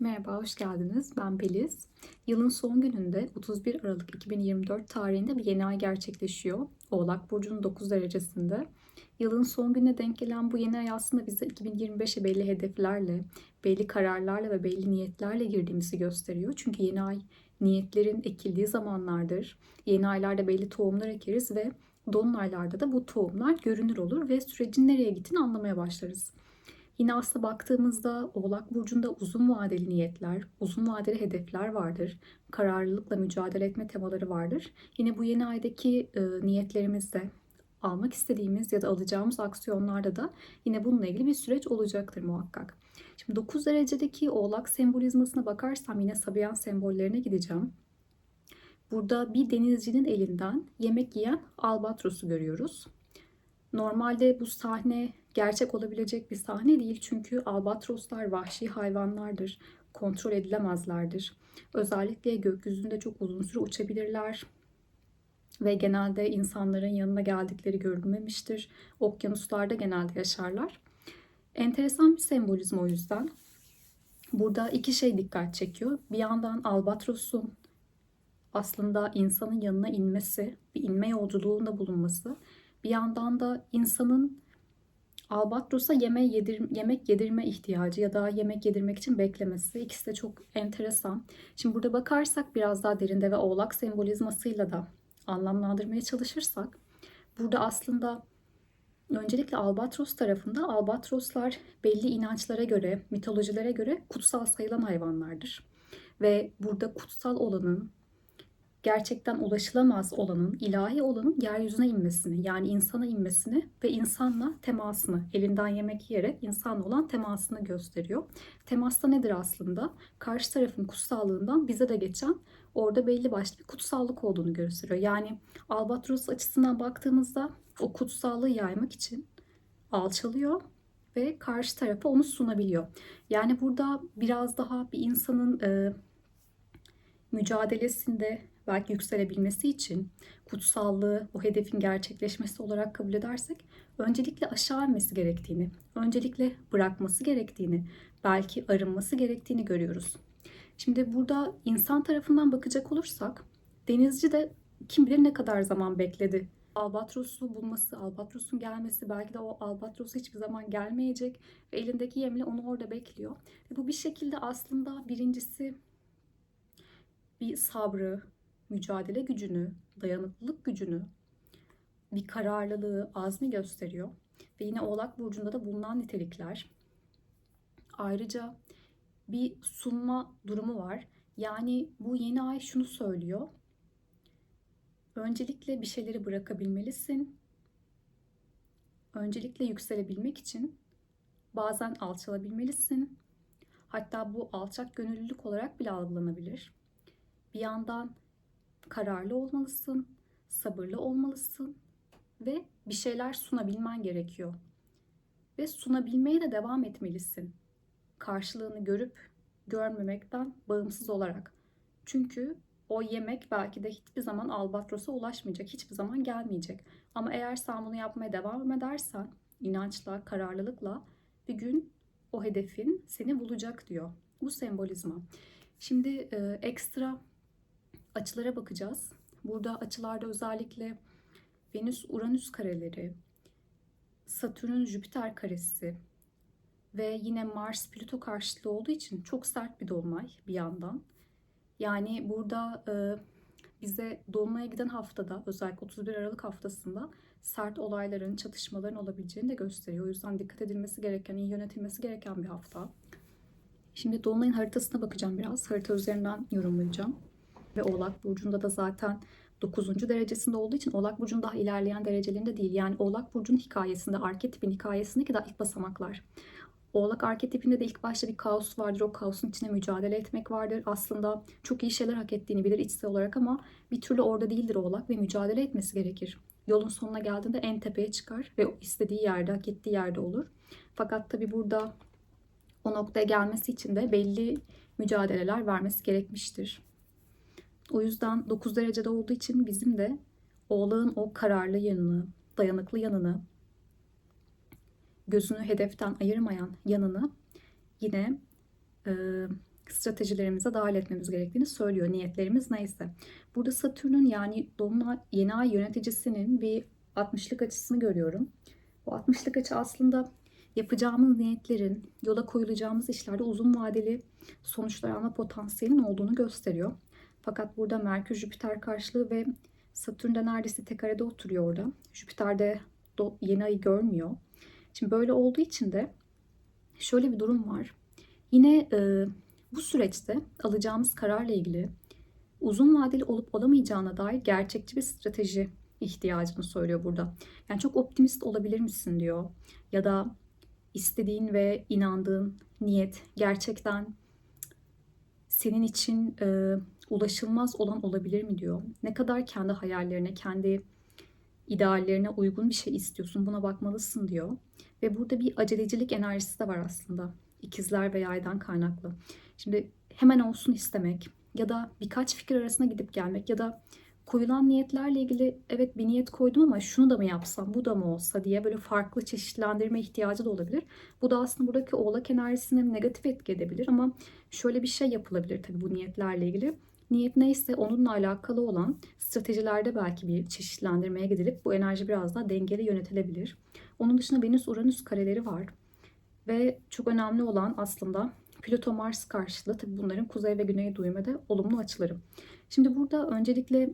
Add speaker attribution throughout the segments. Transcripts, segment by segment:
Speaker 1: Merhaba, hoş geldiniz. Ben Beliz. Yılın son gününde 31 Aralık 2024 tarihinde bir yeni ay gerçekleşiyor. Oğlak Burcu'nun 9 derecesinde. Yılın son gününe denk gelen bu yeni ay aslında bize 2025'e belli hedeflerle, belli kararlarla ve belli niyetlerle girdiğimizi gösteriyor. Çünkü yeni ay niyetlerin ekildiği zamanlardır. Yeni aylarda belli tohumlar ekeriz ve dolunaylarda da bu tohumlar görünür olur ve sürecin nereye gittiğini anlamaya başlarız. Yine aslında baktığımızda Oğlak Burcu'nda uzun vadeli niyetler, uzun vadeli hedefler vardır. Kararlılıkla mücadele etme temaları vardır. Yine bu yeni aydaki e, niyetlerimizde almak istediğimiz ya da alacağımız aksiyonlarda da yine bununla ilgili bir süreç olacaktır muhakkak. Şimdi 9 derecedeki oğlak sembolizmasına bakarsam yine Sabian sembollerine gideceğim. Burada bir denizcinin elinden yemek yiyen albatrosu görüyoruz. Normalde bu sahne gerçek olabilecek bir sahne değil çünkü albatroslar vahşi hayvanlardır, kontrol edilemezlerdir. Özellikle gökyüzünde çok uzun süre uçabilirler ve genelde insanların yanına geldikleri görülmemiştir. Okyanuslarda genelde yaşarlar. Enteresan bir sembolizm o yüzden. Burada iki şey dikkat çekiyor. Bir yandan albatrosun aslında insanın yanına inmesi, bir inme yolculuğunda bulunması. Bir yandan da insanın albatrosa yeme yedir, yemek yedirme ihtiyacı ya da yemek yedirmek için beklemesi. İkisi de çok enteresan. Şimdi burada bakarsak biraz daha derinde ve oğlak sembolizmasıyla da anlamlandırmaya çalışırsak burada aslında öncelikle albatros tarafında albatroslar belli inançlara göre, mitolojilere göre kutsal sayılan hayvanlardır. Ve burada kutsal olanın, gerçekten ulaşılamaz olanın, ilahi olanın yeryüzüne inmesini, yani insana inmesini ve insanla temasını, elinden yemek yiyerek insanla olan temasını gösteriyor. Temas da nedir aslında? Karşı tarafın kutsallığından bize de geçen orada belli başlı bir kutsallık olduğunu gösteriyor. Yani albatros açısından baktığımızda o kutsallığı yaymak için alçalıyor ve karşı tarafa onu sunabiliyor. Yani burada biraz daha bir insanın e, mücadelesinde belki yükselebilmesi için kutsallığı o hedefin gerçekleşmesi olarak kabul edersek öncelikle aşağı inmesi gerektiğini, öncelikle bırakması gerektiğini, belki arınması gerektiğini görüyoruz. Şimdi burada insan tarafından bakacak olursak denizci de kim bilir ne kadar zaman bekledi. Albatros'u bulması, Albatros'un gelmesi, belki de o Albatros hiçbir zaman gelmeyecek ve elindeki yemle onu orada bekliyor. Ve bu bir şekilde aslında birincisi bir sabrı, mücadele gücünü, dayanıklılık gücünü, bir kararlılığı, azmi gösteriyor. Ve yine Oğlak Burcu'nda da bulunan nitelikler. Ayrıca bir sunma durumu var. Yani bu yeni ay şunu söylüyor. Öncelikle bir şeyleri bırakabilmelisin. Öncelikle yükselebilmek için bazen alçalabilmelisin. Hatta bu alçak gönüllülük olarak bile algılanabilir. Bir yandan kararlı olmalısın, sabırlı olmalısın ve bir şeyler sunabilmen gerekiyor. Ve sunabilmeye de devam etmelisin. Karşılığını görüp görmemekten bağımsız olarak. Çünkü o yemek belki de hiçbir zaman albatrosa ulaşmayacak, hiçbir zaman gelmeyecek. Ama eğer sen bunu yapmaya devam edersen, inançla, kararlılıkla bir gün o hedefin seni bulacak diyor. Bu sembolizma. Şimdi e, ekstra açılara bakacağız. Burada açılarda özellikle Venüs-Uranüs kareleri, Satürn-Jüpiter karesi ve yine Mars-Plüto karşıtlığı olduğu için çok sert bir dolunay bir yandan. Yani burada e, bize dolunaya giden haftada özellikle 31 Aralık haftasında sert olayların, çatışmaların olabileceğini de gösteriyor. O yüzden dikkat edilmesi gereken, iyi yönetilmesi gereken bir hafta. Şimdi dolunayın haritasına bakacağım biraz. Harita üzerinden yorumlayacağım ve Oğlak Burcu'nda da zaten 9. derecesinde olduğu için Oğlak Burcu'nun daha ilerleyen derecelerinde değil. Yani Oğlak Burcu'nun hikayesinde, arketipin hikayesindeki daha ilk basamaklar. Oğlak arketipinde de ilk başta bir kaos vardır. O kaosun içine mücadele etmek vardır. Aslında çok iyi şeyler hak ettiğini bilir içsel olarak ama bir türlü orada değildir Oğlak ve mücadele etmesi gerekir. Yolun sonuna geldiğinde en tepeye çıkar ve istediği yerde, hak ettiği yerde olur. Fakat tabi burada o noktaya gelmesi için de belli mücadeleler vermesi gerekmiştir. O yüzden 9 derecede olduğu için bizim de oğlağın o kararlı yanını, dayanıklı yanını, gözünü hedeften ayırmayan yanını yine e, stratejilerimize dahil etmemiz gerektiğini söylüyor. Niyetlerimiz neyse. Burada Satürn'ün yani Dolunay yeni ay yöneticisinin bir 60'lık açısını görüyorum. Bu 60'lık açı aslında yapacağımız niyetlerin, yola koyulacağımız işlerde uzun vadeli sonuçlar alma potansiyelinin olduğunu gösteriyor. Fakat burada Merkür Jüpiter karşılığı ve Satürn de neredeyse tek arada oturuyor orada. Jüpiter de yeni ayı görmüyor. Şimdi böyle olduğu için de şöyle bir durum var. Yine e, bu süreçte alacağımız kararla ilgili uzun vadeli olup olamayacağına dair gerçekçi bir strateji ihtiyacını söylüyor burada. Yani çok optimist olabilir misin diyor. Ya da istediğin ve inandığın niyet gerçekten senin için e, ulaşılmaz olan olabilir mi diyor. Ne kadar kendi hayallerine, kendi ideallerine uygun bir şey istiyorsun buna bakmalısın diyor. Ve burada bir acelecilik enerjisi de var aslında. İkizler ve yaydan kaynaklı. Şimdi hemen olsun istemek ya da birkaç fikir arasında gidip gelmek ya da koyulan niyetlerle ilgili evet bir niyet koydum ama şunu da mı yapsam, bu da mı olsa diye böyle farklı çeşitlendirme ihtiyacı da olabilir. Bu da aslında buradaki oğlak enerjisine negatif etki edebilir ama şöyle bir şey yapılabilir tabii bu niyetlerle ilgili. Niyet neyse onunla alakalı olan stratejilerde belki bir çeşitlendirmeye gidilip bu enerji biraz daha dengeli yönetilebilir. Onun dışında Venüs-Uranüs kareleri var. Ve çok önemli olan aslında Plüto-Mars karşılığı tabii bunların kuzey ve güney duymada olumlu açıları. Şimdi burada öncelikle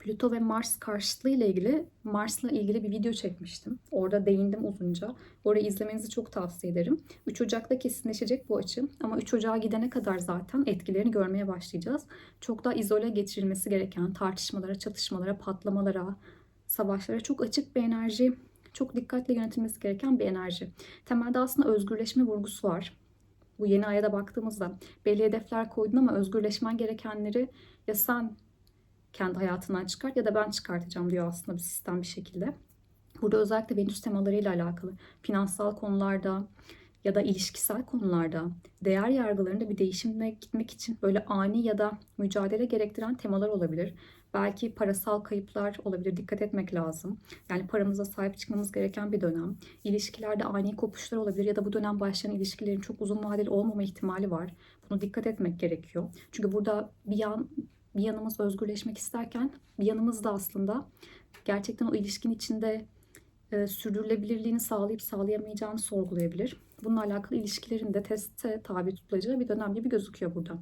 Speaker 1: Plüto ve Mars karşıtlığı ile ilgili Mars'la ilgili bir video çekmiştim. Orada değindim uzunca. Orayı izlemenizi çok tavsiye ederim. 3 Ocak'ta kesinleşecek bu açı ama 3 Ocak'a gidene kadar zaten etkilerini görmeye başlayacağız. Çok daha izole geçirilmesi gereken tartışmalara, çatışmalara, patlamalara, savaşlara çok açık bir enerji, çok dikkatle yönetilmesi gereken bir enerji. Temelde aslında özgürleşme vurgusu var. Bu yeni aya da baktığımızda belli hedefler koydun ama özgürleşmen gerekenleri ya sen kendi hayatından çıkart ya da ben çıkartacağım diyor aslında bir sistem bir şekilde. Burada özellikle Venüs temalarıyla alakalı finansal konularda ya da ilişkisel konularda değer yargılarında bir değişime gitmek için böyle ani ya da mücadele gerektiren temalar olabilir. Belki parasal kayıplar olabilir. Dikkat etmek lazım. Yani paramıza sahip çıkmamız gereken bir dönem. İlişkilerde ani kopuşlar olabilir ya da bu dönem başlayan ilişkilerin çok uzun vadeli olmama ihtimali var. Bunu dikkat etmek gerekiyor. Çünkü burada bir yan bir yanımız özgürleşmek isterken bir yanımız da aslında gerçekten o ilişkin içinde e, sürdürülebilirliğini sağlayıp sağlayamayacağını sorgulayabilir. Bununla alakalı ilişkilerin de teste tabi tutulacağı bir dönem gibi gözüküyor burada.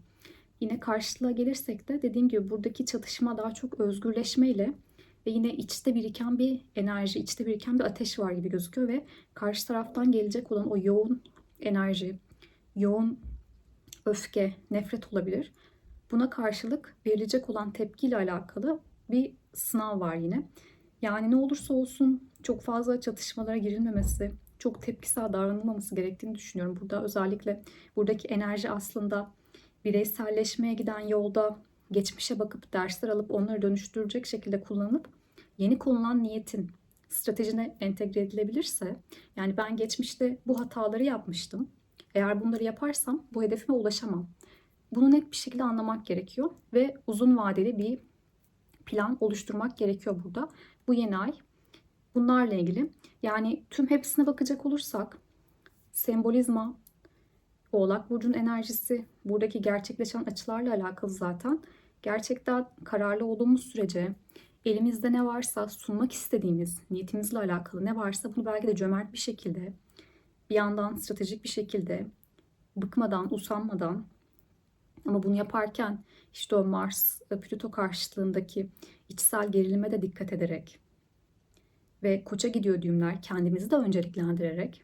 Speaker 1: Yine karşılığa gelirsek de dediğim gibi buradaki çatışma daha çok özgürleşmeyle ve yine içte biriken bir enerji, içte biriken bir ateş var gibi gözüküyor ve karşı taraftan gelecek olan o yoğun enerji, yoğun öfke, nefret olabilir. Buna karşılık verilecek olan tepkiyle alakalı bir sınav var yine. Yani ne olursa olsun çok fazla çatışmalara girilmemesi, çok tepkisel davranılmaması gerektiğini düşünüyorum. Burada özellikle buradaki enerji aslında bireyselleşmeye giden yolda geçmişe bakıp dersler alıp onları dönüştürecek şekilde kullanılıp yeni konulan niyetin stratejine entegre edilebilirse yani ben geçmişte bu hataları yapmıştım. Eğer bunları yaparsam bu hedefime ulaşamam. Bunu net bir şekilde anlamak gerekiyor ve uzun vadeli bir plan oluşturmak gerekiyor burada. Bu yeni ay bunlarla ilgili. Yani tüm hepsine bakacak olursak sembolizma, Oğlak Burcu'nun enerjisi, buradaki gerçekleşen açılarla alakalı zaten. Gerçekten kararlı olduğumuz sürece elimizde ne varsa sunmak istediğimiz niyetimizle alakalı ne varsa bunu belki de cömert bir şekilde bir yandan stratejik bir şekilde bıkmadan, usanmadan ama bunu yaparken işte o Mars Plüto karşıtlığındaki içsel gerilime de dikkat ederek ve koça gidiyor düğümler kendimizi de önceliklendirerek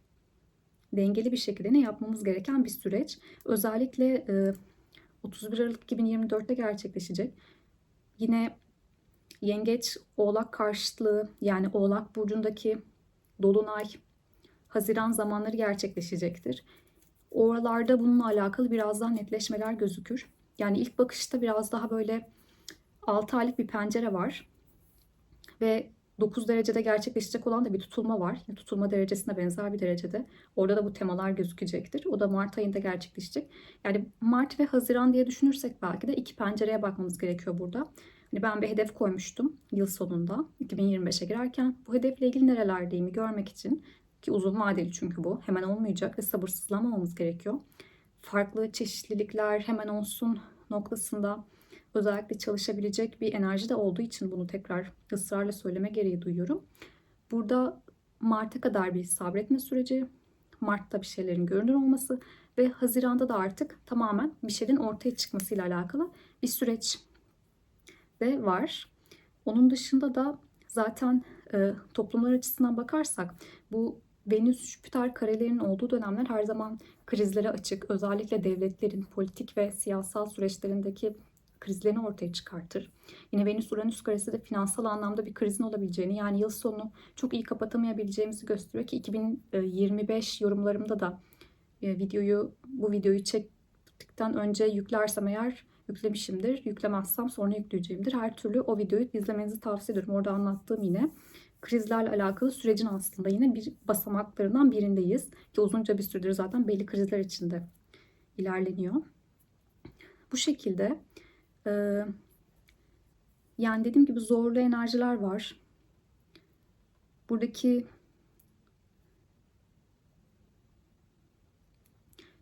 Speaker 1: dengeli bir şekilde ne yapmamız gereken bir süreç. Özellikle 31 Aralık 2024'te gerçekleşecek. Yine Yengeç Oğlak karşıtlığı yani Oğlak burcundaki dolunay Haziran zamanları gerçekleşecektir. Oralarda bununla alakalı biraz daha netleşmeler gözükür. Yani ilk bakışta biraz daha böyle 6 aylık bir pencere var. Ve 9 derecede gerçekleşecek olan da bir tutulma var. tutulma derecesine benzer bir derecede. Orada da bu temalar gözükecektir. O da Mart ayında gerçekleşecek. Yani Mart ve Haziran diye düşünürsek belki de iki pencereye bakmamız gerekiyor burada. Hani ben bir hedef koymuştum yıl sonunda 2025'e girerken. Bu hedefle ilgili nerelerdeyimi görmek için ki uzun vadeli çünkü bu. Hemen olmayacak ve sabırsızlamamamız gerekiyor. farklı çeşitlilikler hemen olsun noktasında özellikle çalışabilecek bir enerji de olduğu için bunu tekrar ısrarla söyleme gereği duyuyorum. Burada Mart'a kadar bir sabretme süreci, Mart'ta bir şeylerin görünür olması ve Haziran'da da artık tamamen bir şeylerin ortaya çıkmasıyla alakalı bir süreç de var. Onun dışında da zaten e, toplumlar açısından bakarsak bu Venüs-Jüpiter karelerinin olduğu dönemler her zaman krizlere açık. Özellikle devletlerin politik ve siyasal süreçlerindeki krizlerini ortaya çıkartır. Yine Venüs-Uranüs karesi de finansal anlamda bir krizin olabileceğini yani yıl sonu çok iyi kapatamayabileceğimizi gösteriyor ki 2025 yorumlarımda da e, videoyu bu videoyu çektikten önce yüklersem eğer yüklemişimdir. Yüklemezsem sonra yükleyeceğimdir. Her türlü o videoyu izlemenizi tavsiye ediyorum. Orada anlattığım yine krizlerle alakalı sürecin aslında yine bir basamaklarından birindeyiz. Ki uzunca bir süredir zaten belli krizler içinde ilerleniyor. Bu şekilde e, yani dediğim gibi zorlu enerjiler var. Buradaki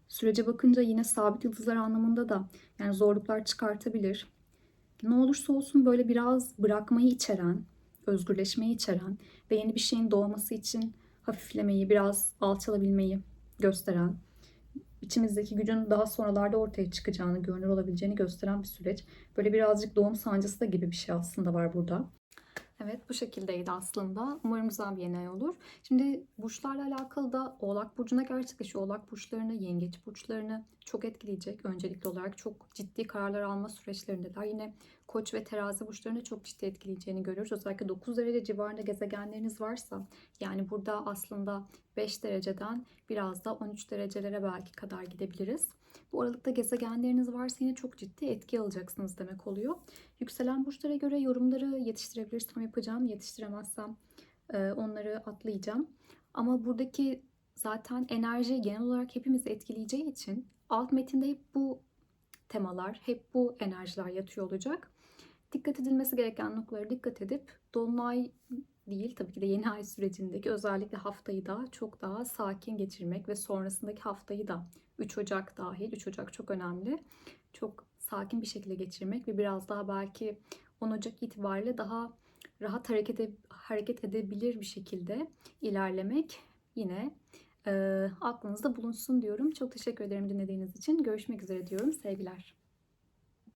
Speaker 1: sürece bakınca yine sabit yıldızlar anlamında da yani zorluklar çıkartabilir. Ne olursa olsun böyle biraz bırakmayı içeren, özgürleşmeyi içeren ve yeni bir şeyin doğması için hafiflemeyi, biraz alçalabilmeyi gösteren, içimizdeki gücün daha sonralarda ortaya çıkacağını, görünür olabileceğini gösteren bir süreç. Böyle birazcık doğum sancısı da gibi bir şey aslında var burada. Evet bu şekildeydi aslında. Umarım güzel bir yeni ay olur. Şimdi burçlarla alakalı da Oğlak Burcu'na gerçekleşiyor. Oğlak Burçlarını, Yengeç Burçlarını çok etkileyecek. Öncelikli olarak çok ciddi kararlar alma süreçlerindeler. Yine Koç ve Terazi Burçlarını çok ciddi etkileyeceğini görüyoruz. Özellikle 9 derece civarında gezegenleriniz varsa yani burada aslında 5 dereceden biraz da 13 derecelere belki kadar gidebiliriz. Bu aralıkta gezegenleriniz varsa yine çok ciddi etki alacaksınız demek oluyor. Yükselen burçlara göre yorumları yetiştirebilirsem yapacağım. Yetiştiremezsem e, onları atlayacağım. Ama buradaki zaten enerji genel olarak hepimizi etkileyeceği için alt metinde hep bu temalar, hep bu enerjiler yatıyor olacak. Dikkat edilmesi gereken noktalara dikkat edip dolunay değil tabii ki de yeni ay sürecindeki özellikle haftayı da çok daha sakin geçirmek ve sonrasındaki haftayı da 3 Ocak dahil 3 Ocak çok önemli. Çok sakin bir şekilde geçirmek ve biraz daha belki 10 Ocak itibariyle daha rahat hareket, hareket edebilir bir şekilde ilerlemek yine e, aklınızda bulunsun diyorum. Çok teşekkür ederim dinlediğiniz için. Görüşmek üzere diyorum. Sevgiler.